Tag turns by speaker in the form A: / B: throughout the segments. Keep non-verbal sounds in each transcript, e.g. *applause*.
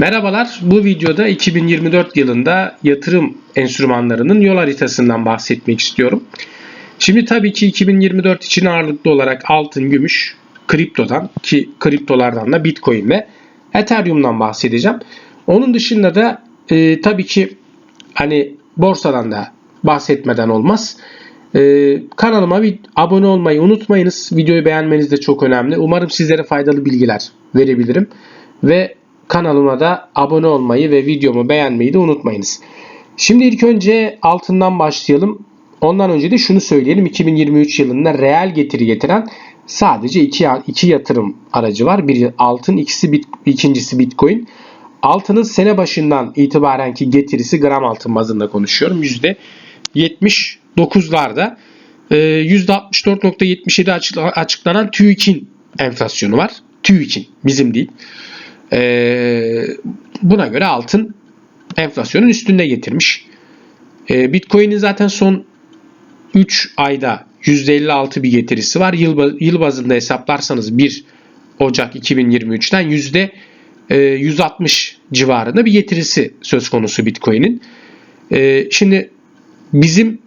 A: Merhabalar. Bu videoda 2024 yılında yatırım enstrümanlarının yol haritasından bahsetmek istiyorum. Şimdi tabii ki 2024 için ağırlıklı olarak altın, gümüş, kriptodan ki kriptolardan da Bitcoin ve Ethereum'dan bahsedeceğim. Onun dışında da e, tabii ki hani borsadan da bahsetmeden olmaz. E, kanalıma bir abone olmayı unutmayınız. Videoyu beğenmeniz de çok önemli. Umarım sizlere faydalı bilgiler verebilirim. Ve kanalıma da abone olmayı ve videomu beğenmeyi de unutmayınız. Şimdi ilk önce altından başlayalım. Ondan önce de şunu söyleyelim. 2023 yılında reel getiri getiren sadece iki, iki yatırım aracı var. Biri altın, ikisi bit, ikincisi bitcoin. Altının sene başından itibarenki getirisi gram altın bazında konuşuyorum. %79'larda. Ee, %64.77 açıklanan TÜİK'in enflasyonu var. TÜİK'in bizim değil. Ee, buna göre altın enflasyonun üstünde getirmiş. Ee, Bitcoin'in zaten son 3 ayda %56 bir getirisi var. Yıl, yıl bazında hesaplarsanız 1 Ocak 2023'ten yüzde 160 civarında bir getirisi söz konusu Bitcoin'in. Ee, şimdi bizim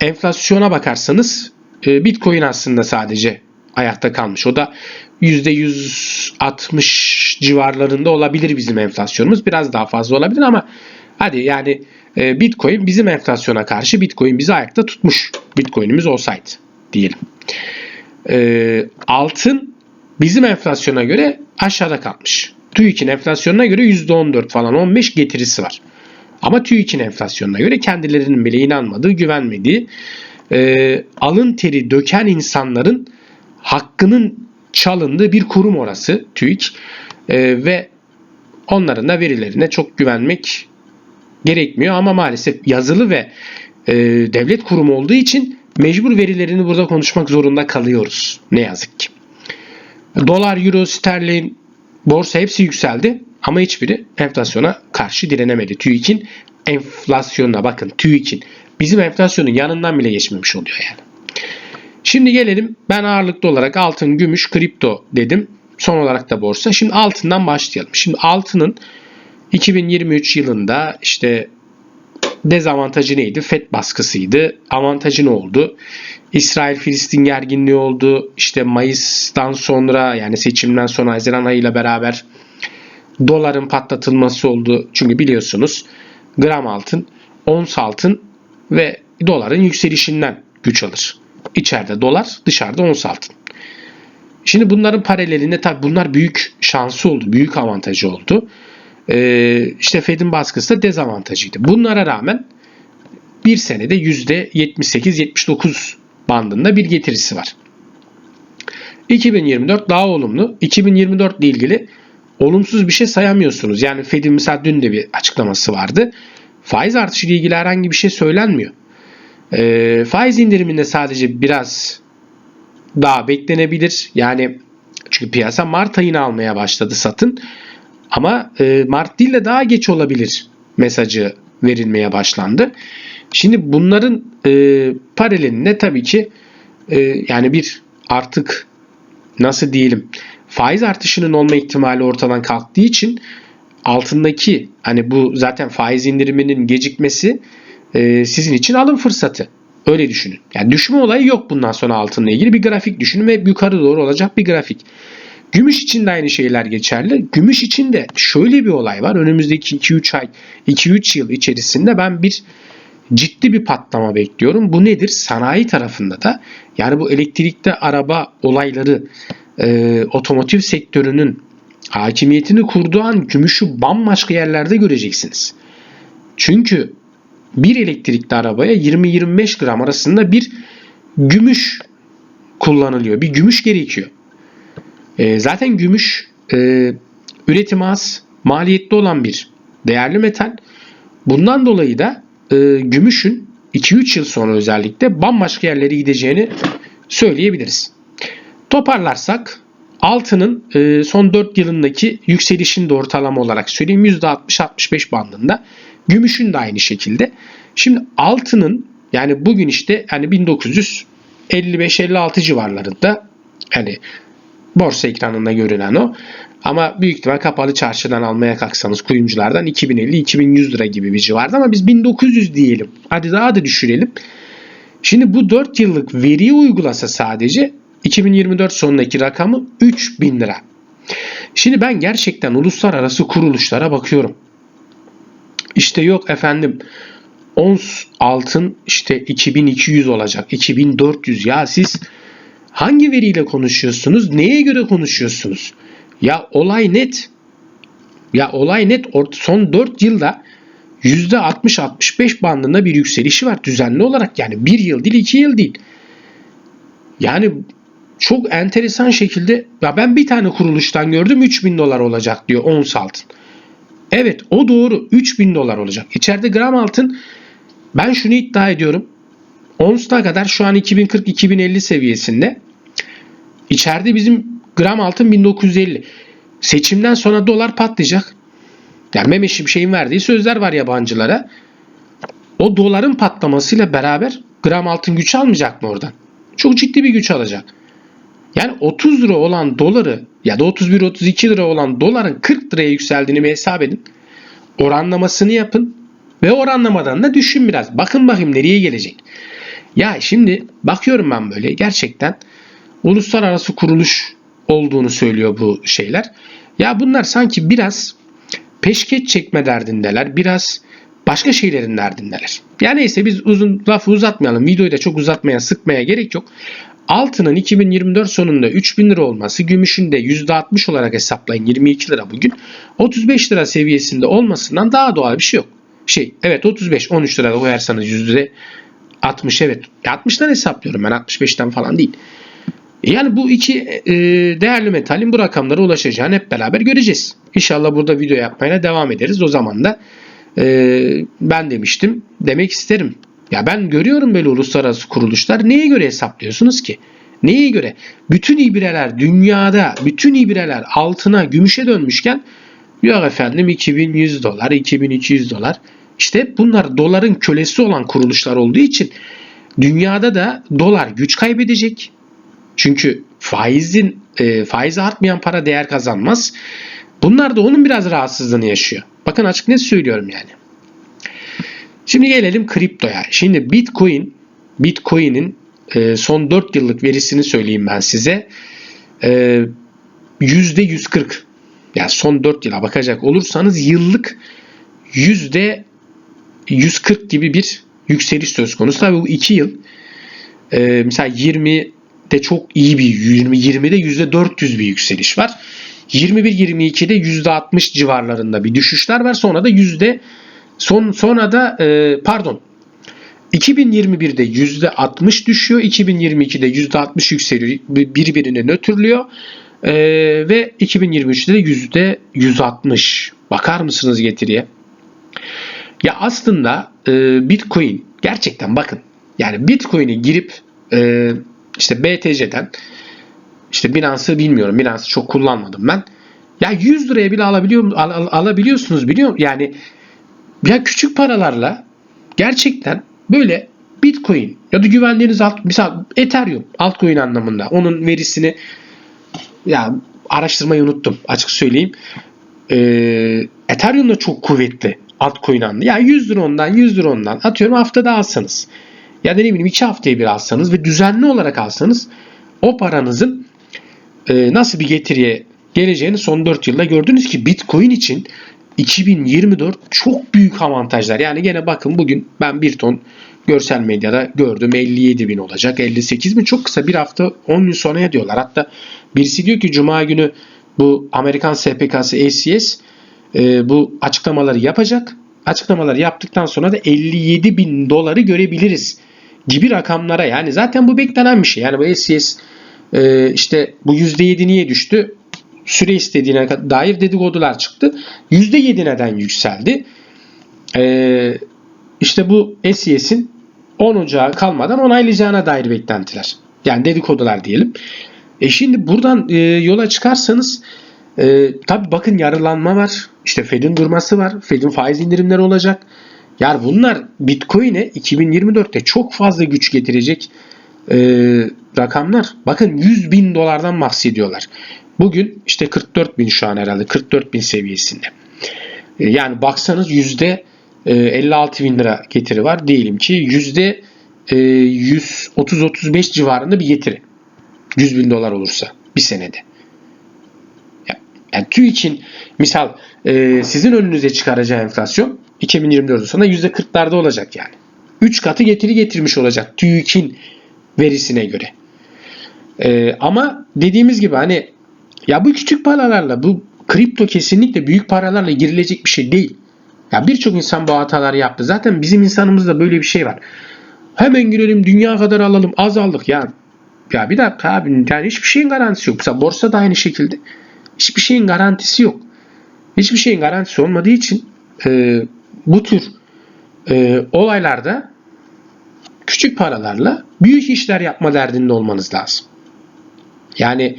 A: enflasyona bakarsanız e, Bitcoin aslında sadece ayakta kalmış. O da %160 civarlarında olabilir bizim enflasyonumuz. Biraz daha fazla olabilir ama hadi yani e, Bitcoin bizim enflasyona karşı Bitcoin bizi ayakta tutmuş. Bitcoin'imiz olsaydı diyelim. E, altın bizim enflasyona göre aşağıda kalmış. TÜİK'in enflasyonuna göre %14 falan 15 getirisi var. Ama TÜİK'in enflasyonuna göre kendilerinin bile inanmadığı, güvenmediği, e, alın teri döken insanların hakkının çalındığı bir kurum orası TÜİK e, ve onların da verilerine çok güvenmek gerekmiyor ama maalesef yazılı ve e, devlet kurumu olduğu için mecbur verilerini burada konuşmak zorunda kalıyoruz ne yazık ki. Dolar, euro, sterlin, borsa hepsi yükseldi ama hiçbiri enflasyona karşı direnemedi. TÜİK'in enflasyonuna bakın TÜİK'in bizim enflasyonun yanından bile geçmemiş oluyor yani. Şimdi gelelim ben ağırlıklı olarak altın, gümüş, kripto dedim. Son olarak da borsa. Şimdi altından başlayalım. Şimdi altının 2023 yılında işte dezavantajı neydi? FED baskısıydı. Avantajı ne oldu? İsrail-Filistin gerginliği oldu. İşte Mayıs'tan sonra yani seçimden sonra Haziran ayıyla beraber doların patlatılması oldu. Çünkü biliyorsunuz gram altın, ons altın ve doların yükselişinden güç alır. İçeride dolar, dışarıda ons altın. Şimdi bunların paralelinde tabi bunlar büyük şansı oldu, büyük avantajı oldu. Ee, işte Fed'in baskısı da dezavantajıydı. Bunlara rağmen bir senede %78-79 bandında bir getirisi var. 2024 daha olumlu. 2024 ile ilgili olumsuz bir şey sayamıyorsunuz. Yani Fed'in mesela dün de bir açıklaması vardı. Faiz artışı ile ilgili herhangi bir şey söylenmiyor. E, faiz indiriminde sadece biraz daha beklenebilir. Yani çünkü piyasa Mart ayını almaya başladı satın. Ama e, Mart değil de daha geç olabilir mesajı verilmeye başlandı. Şimdi bunların e, paralelinde tabii ki e, yani bir artık nasıl diyelim faiz artışının olma ihtimali ortadan kalktığı için altındaki hani bu zaten faiz indiriminin gecikmesi e, sizin için alım fırsatı. Öyle düşünün. Yani düşme olayı yok bundan sonra altınla ilgili bir grafik düşünün ve yukarı doğru olacak bir grafik. Gümüş için de aynı şeyler geçerli. Gümüş için de şöyle bir olay var. Önümüzdeki 2-3 ay, 2-3 yıl içerisinde ben bir ciddi bir patlama bekliyorum. Bu nedir? Sanayi tarafında da yani bu elektrikli araba olayları e, otomotiv sektörünün hakimiyetini kurduğu an gümüşü bambaşka yerlerde göreceksiniz. Çünkü bir elektrikli arabaya 20-25 gram arasında bir gümüş kullanılıyor. Bir gümüş gerekiyor. E, zaten gümüş e, üretimi az, maliyetli olan bir değerli metal. Bundan dolayı da e, gümüşün 2-3 yıl sonra özellikle bambaşka yerlere gideceğini söyleyebiliriz. Toparlarsak altının e, son 4 yılındaki yükselişini de ortalama olarak söyleyeyim %60-65 bandında. Gümüşün de aynı şekilde. Şimdi altının yani bugün işte hani 1955-56 civarlarında yani Borsa ekranında görünen o. Ama büyük ihtimal kapalı çarşıdan almaya kalksanız kuyumculardan 2050-2100 lira gibi bir civarda ama biz 1900 diyelim. Hadi daha da düşürelim. Şimdi bu 4 yıllık veriyi uygulasa sadece 2024 sonundaki rakamı 3000 lira. Şimdi ben gerçekten uluslararası kuruluşlara bakıyorum. İşte yok efendim. Ons altın işte 2200 olacak 2400 ya siz hangi veriyle konuşuyorsunuz neye göre konuşuyorsunuz? Ya olay net. Ya olay net. Son 4 yılda %60-65 bandında bir yükselişi var düzenli olarak. Yani 1 yıl değil 2 yıl değil. Yani çok enteresan şekilde ya ben bir tane kuruluştan gördüm 3000 dolar olacak diyor ons altın. Evet o doğru 3000 dolar olacak. İçeride gram altın ben şunu iddia ediyorum. Ons'ta kadar şu an 2040-2050 seviyesinde. İçeride bizim gram altın 1950. Seçimden sonra dolar patlayacak. Yani Mehmet Şimşek'in verdiği sözler var yabancılara. O doların patlamasıyla beraber gram altın güç almayacak mı oradan? Çok ciddi bir güç alacak. Yani 30 lira olan doları ya da 31-32 lira olan doların 40 liraya yükseldiğini bir hesap edin. Oranlamasını yapın ve oranlamadan da düşün biraz. Bakın bakayım nereye gelecek. Ya şimdi bakıyorum ben böyle gerçekten uluslararası kuruluş olduğunu söylüyor bu şeyler. Ya bunlar sanki biraz peşkeş çekme derdindeler. Biraz başka şeylerin derdindeler. Ya neyse biz uzun lafı uzatmayalım. Videoyu da çok uzatmaya, sıkmaya gerek yok. Altının 2024 sonunda 3000 lira olması, gümüşün de %60 olarak hesaplayın 22 lira bugün. 35 lira seviyesinde olmasından daha doğal bir şey yok. Şey evet 35 13 lira koyarsanız %60 evet 60'dan hesaplıyorum ben 65'ten falan değil. Yani bu iki e, değerli metalin bu rakamlara ulaşacağını hep beraber göreceğiz. İnşallah burada video yapmaya devam ederiz. O zaman da e, ben demiştim demek isterim. Ya ben görüyorum böyle uluslararası kuruluşlar. Neye göre hesaplıyorsunuz ki? Neye göre? Bütün ibreler dünyada, bütün ibreler altına, gümüşe dönmüşken yok efendim 2100 dolar, 2200 dolar. İşte bunlar doların kölesi olan kuruluşlar olduğu için dünyada da dolar güç kaybedecek. Çünkü faizin e, faizi artmayan para değer kazanmaz. Bunlar da onun biraz rahatsızlığını yaşıyor. Bakın açık net söylüyorum yani. Şimdi gelelim kriptoya. Şimdi Bitcoin, Bitcoin'in e, son 4 yıllık verisini söyleyeyim ben size. E, %140. Yani son 4 yıla bakacak olursanız yıllık %140 gibi bir yükseliş söz konusu. Tabii bu 2 yıl. E, mesela 20'de çok iyi bir 20 20'de %400 bir yükseliş var. 21-22'de %60 civarlarında bir düşüşler var. Sonra da yüzde Son sonra da e, pardon 2021'de %60 düşüyor. 2022'de %60 yükseliyor. Birbirini nötrlüyor. E, ve 2023'te de %160. Bakar mısınız getiriye? Ya aslında e, Bitcoin gerçekten bakın. Yani Bitcoin'i girip e, işte BTC'den işte Binance'ı bilmiyorum. Binance'ı çok kullanmadım ben. Ya 100 liraya bile alabiliyor al, al, alabiliyorsunuz biliyor musun? Yani ya küçük paralarla gerçekten böyle Bitcoin ya da güvendiğiniz alt mesela Ethereum altcoin anlamında onun verisini ya araştırmayı unuttum açık söyleyeyim. Ee, Ethereum da çok kuvvetli altcoin anlamında. Ya 100 lira ondan 100 lira ondan atıyorum haftada alsanız ya da ne bileyim 2 haftaya bir alsanız ve düzenli olarak alsanız o paranızın e, nasıl bir getiriye geleceğini son 4 yılda gördünüz ki Bitcoin için 2024 çok büyük avantajlar. Yani gene bakın bugün ben bir ton görsel medyada gördüm 57 bin olacak 58 bin çok kısa bir hafta 10 gün sonraya diyorlar. Hatta birisi diyor ki Cuma günü bu Amerikan SPK'sı ACS e, bu açıklamaları yapacak. Açıklamaları yaptıktan sonra da 57 bin doları görebiliriz gibi rakamlara yani zaten bu beklenen bir şey. Yani bu ACS e, işte bu %7 niye düştü? Süre istediğine dair dedikodular çıktı. %7 neden yükseldi? Ee, işte bu SES'in 10 Ocağı kalmadan onaylayacağına dair beklentiler. Yani dedikodular diyelim. E şimdi buradan e, yola çıkarsanız e, tabi bakın yarılanma var. İşte Fed'in durması var. Fed'in faiz indirimleri olacak. Yani bunlar Bitcoin'e 2024'te çok fazla güç getirecek e, rakamlar. Bakın 100 bin dolardan bahsediyorlar. Bugün işte 44 bin şu an herhalde 44 bin seviyesinde. E, Yani baksanız yüzde e, 56 bin lira getiri var. Diyelim ki yüzde e, 130-35 civarında bir getiri. 100 bin dolar olursa bir senede. Ya- Yani TÜİK'in misal e, sizin önünüze çıkaracağı enflasyon 2024 sonunda %40'larda olacak yani. 3 katı getiri getirmiş olacak TÜİK'in verisine göre. E, ama dediğimiz gibi hani ya bu küçük paralarla bu kripto kesinlikle büyük paralarla girilecek bir şey değil. Ya birçok insan bu hataları yaptı. Zaten bizim insanımızda böyle bir şey var. Hemen girelim dünya kadar alalım az aldık ya. Ya bir dakika abi yani hiçbir şeyin garantisi yok. Mesela borsa da aynı şekilde. Hiçbir şeyin garantisi yok. Hiçbir şeyin garantisi olmadığı için e, bu tür e, olaylarda küçük paralarla büyük işler yapma derdinde olmanız lazım. Yani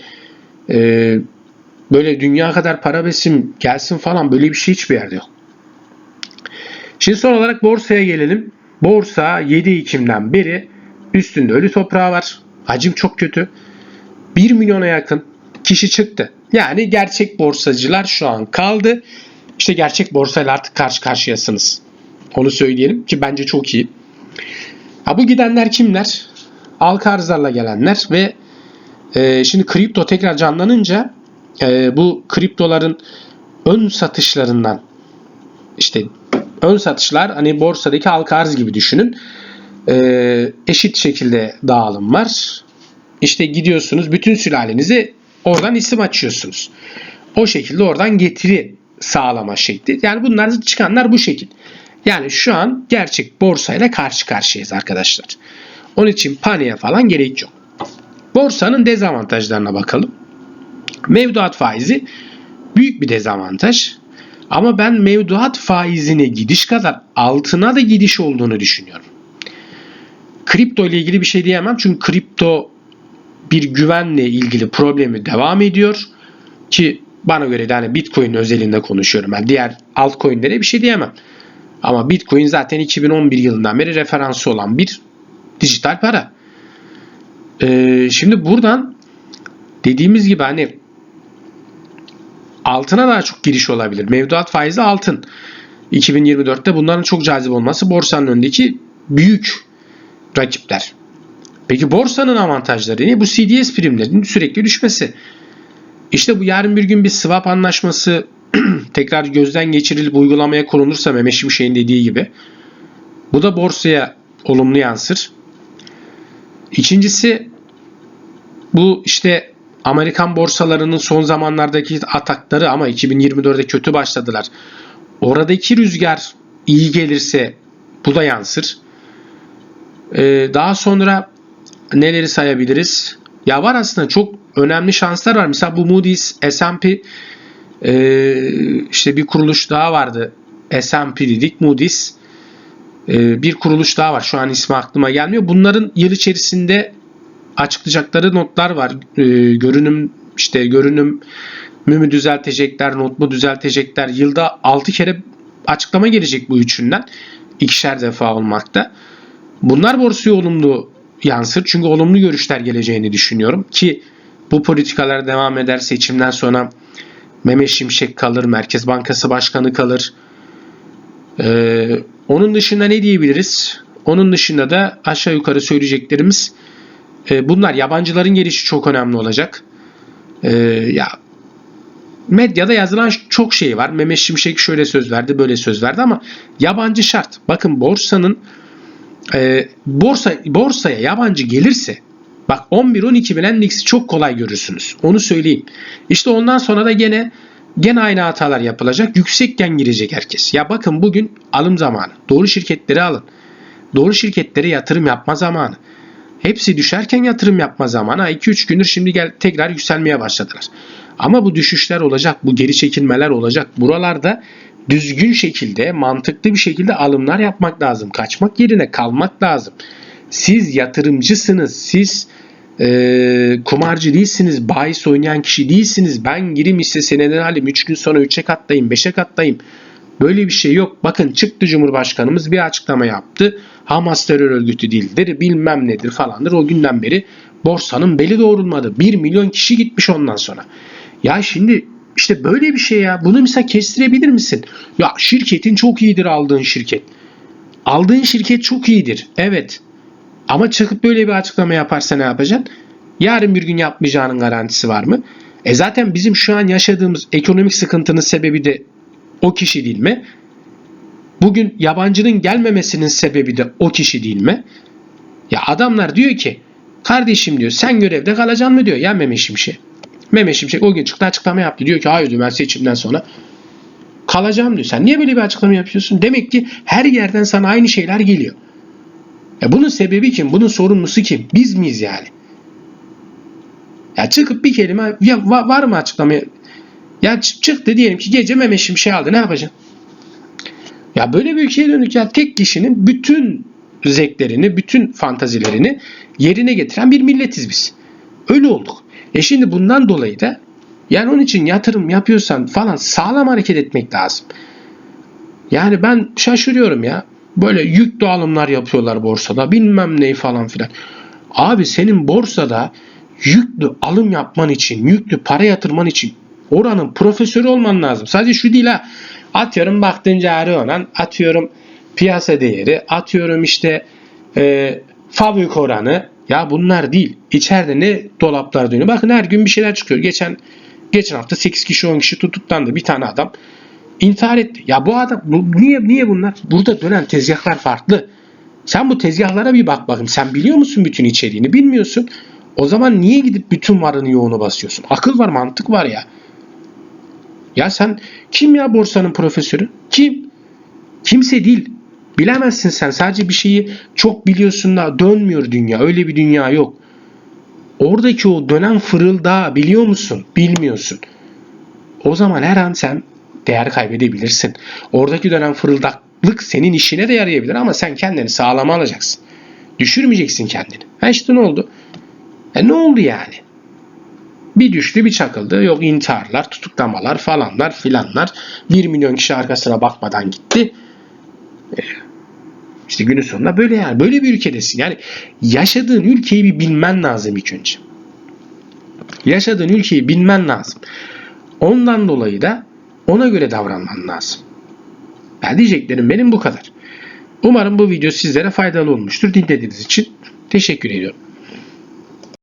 A: e, böyle dünya kadar para besim gelsin falan böyle bir şey hiçbir yerde yok. Şimdi son olarak borsaya gelelim. Borsa 7 Ekim'den beri üstünde ölü toprağı var. Hacim çok kötü. 1 milyona yakın kişi çıktı. Yani gerçek borsacılar şu an kaldı. İşte gerçek borsayla artık karşı karşıyasınız. Onu söyleyelim ki bence çok iyi. Ha bu gidenler kimler? Halka arzlarla gelenler ve e, şimdi kripto tekrar canlanınca e, bu kriptoların ön satışlarından işte ön satışlar hani borsadaki halka arz gibi düşünün. E, eşit şekilde dağılım var. İşte gidiyorsunuz bütün sülalenizi oradan isim açıyorsunuz. O şekilde oradan getiri sağlama şekli. Yani bunlar çıkanlar bu şekil. Yani şu an gerçek borsayla karşı karşıyayız arkadaşlar. Onun için paniğe falan gerek yok. Borsanın dezavantajlarına bakalım. Mevduat faizi büyük bir dezavantaj. Ama ben mevduat faizine gidiş kadar altına da gidiş olduğunu düşünüyorum. Kripto ile ilgili bir şey diyemem çünkü kripto bir güvenle ilgili problemi devam ediyor ki bana göre de hani Bitcoin özelinde konuşuyorum. Ben diğer altcoin'lere bir şey diyemem. Ama Bitcoin zaten 2011 yılından beri referansı olan bir dijital para. Ee, şimdi buradan dediğimiz gibi hani altına daha çok giriş olabilir. Mevduat faizi altın. 2024'te bunların çok cazip olması borsanın önündeki büyük rakipler. Peki borsanın avantajları ne? Bu CDS primlerinin sürekli düşmesi. İşte bu yarın bir gün bir swap anlaşması *clears throat* tekrar gözden geçirilip uygulamaya konulursa Mehmet Şimşek'in dediği gibi bu da borsaya olumlu yansır. İkincisi bu işte Amerikan borsalarının son zamanlardaki atakları ama 2024'de kötü başladılar. Oradaki rüzgar iyi gelirse bu da yansır. Ee, daha sonra neleri sayabiliriz? Ya var aslında çok önemli şanslar var. Mesela bu Moody's, S&P ee, işte bir kuruluş daha vardı. S&P dedik, Moody's. Ee, bir kuruluş daha var. Şu an ismi aklıma gelmiyor. Bunların yıl içerisinde açıklayacakları notlar var. Ee, görünüm işte görünüm mü düzeltecekler, not mu düzeltecekler. Yılda 6 kere açıklama gelecek bu üçünden. ikişer defa olmakta. Bunlar borsaya olumlu yansır. Çünkü olumlu görüşler geleceğini düşünüyorum ki bu politikalar devam eder seçimden sonra Mehmet Şimşek kalır, Merkez Bankası Başkanı kalır. Ee, onun dışında ne diyebiliriz? Onun dışında da aşağı yukarı söyleyeceklerimiz e, bunlar. Yabancıların gelişi çok önemli olacak. Ee, ya medyada yazılan çok şey var. Mehmet Şimşek şöyle söz verdi, böyle söz verdi ama yabancı şart. Bakın borsanın e, borsa borsaya yabancı gelirse bak 11-12 bin endeksi çok kolay görürsünüz. Onu söyleyeyim. İşte ondan sonra da gene gene aynı hatalar yapılacak. Yüksekken girecek herkes. Ya bakın bugün alım zamanı. Doğru şirketleri alın. Doğru şirketlere yatırım yapma zamanı. Hepsi düşerken yatırım yapma zamanı. 2-3 gündür şimdi gel tekrar yükselmeye başladılar. Ama bu düşüşler olacak, bu geri çekilmeler olacak. Buralarda düzgün şekilde, mantıklı bir şekilde alımlar yapmak lazım. Kaçmak yerine kalmak lazım. Siz yatırımcısınız. Siz e, kumarcı değilsiniz. Bahis oynayan kişi değilsiniz. Ben gireyim hisse seneden alayım. 3 gün sonra 3'e katlayayım, 5'e katlayayım. Böyle bir şey yok. Bakın çıktı Cumhurbaşkanımız bir açıklama yaptı. Hamas terör örgütü değildir bilmem nedir falandır. O günden beri borsanın beli doğrulmadı. 1 milyon kişi gitmiş ondan sonra. Ya şimdi işte böyle bir şey ya. Bunu mesela kestirebilir misin? Ya şirketin çok iyidir aldığın şirket. Aldığın şirket çok iyidir. Evet. Ama çıkıp böyle bir açıklama yaparsa ne yapacaksın? Yarın bir gün yapmayacağının garantisi var mı? E zaten bizim şu an yaşadığımız ekonomik sıkıntının sebebi de o kişi değil mi? Bugün yabancının gelmemesinin sebebi de o kişi değil mi? Ya adamlar diyor ki kardeşim diyor sen görevde kalacaksın mı diyor ya Mehmet Şimşek. Mehmet Şimşek o gün çıktı açıklama yaptı. Diyor ki hayır diyor ben seçimden sonra kalacağım diyor. Sen niye böyle bir açıklama yapıyorsun? Demek ki her yerden sana aynı şeyler geliyor. E bunun sebebi kim? Bunun sorumlusu kim? Biz miyiz yani? Ya çıkıp bir kelime ya va- var mı açıklamaya? Ya çı- çıktı diyelim ki gece Mehmet Şimşek aldı. Ne yapacaksın? Ya böyle bir ülkeye dönük ya tek kişinin bütün zevklerini, bütün fantazilerini yerine getiren bir milletiz biz. Öyle olduk. E şimdi bundan dolayı da yani onun için yatırım yapıyorsan falan sağlam hareket etmek lazım. Yani ben şaşırıyorum ya. Böyle yüklü alımlar yapıyorlar borsada bilmem neyi falan filan. Abi senin borsada yüklü alım yapman için, yüklü para yatırman için oranın profesörü olman lazım. Sadece şu değil ha. Atıyorum baktığın cari oran, atıyorum piyasa değeri, atıyorum işte e, fabrik oranı. Ya bunlar değil. İçeride ne dolaplar dönüyor. Bakın her gün bir şeyler çıkıyor. Geçen geçen hafta 8 kişi 10 kişi tutuklandı. Bir tane adam intihar etti. Ya bu adam bu, niye niye bunlar? Burada dönen tezgahlar farklı. Sen bu tezgahlara bir bak bakayım. Sen biliyor musun bütün içeriğini? Bilmiyorsun. O zaman niye gidip bütün varını yoğunu basıyorsun? Akıl var, mantık var ya. Ya sen kim ya borsanın profesörü? Kim? Kimse değil. Bilemezsin sen. Sadece bir şeyi çok biliyorsun da dönmüyor dünya. Öyle bir dünya yok. Oradaki o dönen fırıldağı biliyor musun? Bilmiyorsun. O zaman her an sen değer kaybedebilirsin. Oradaki dönen fırıldaklık senin işine de yarayabilir ama sen kendini sağlama alacaksın. Düşürmeyeceksin kendini. Ha işte ne oldu? E ne oldu yani? Bir düştü bir çakıldı. Yok intiharlar, tutuklamalar falanlar filanlar. 1 milyon kişi arkasına bakmadan gitti. E, İşte günün sonunda böyle yani. Böyle bir ülkedesin. Yani yaşadığın ülkeyi bir bilmen lazım ilk önce. Yaşadığın ülkeyi bilmen lazım. Ondan dolayı da ona göre davranman lazım. Ben diyeceklerim benim bu kadar. Umarım bu video sizlere faydalı olmuştur. Dinlediğiniz için teşekkür ediyorum.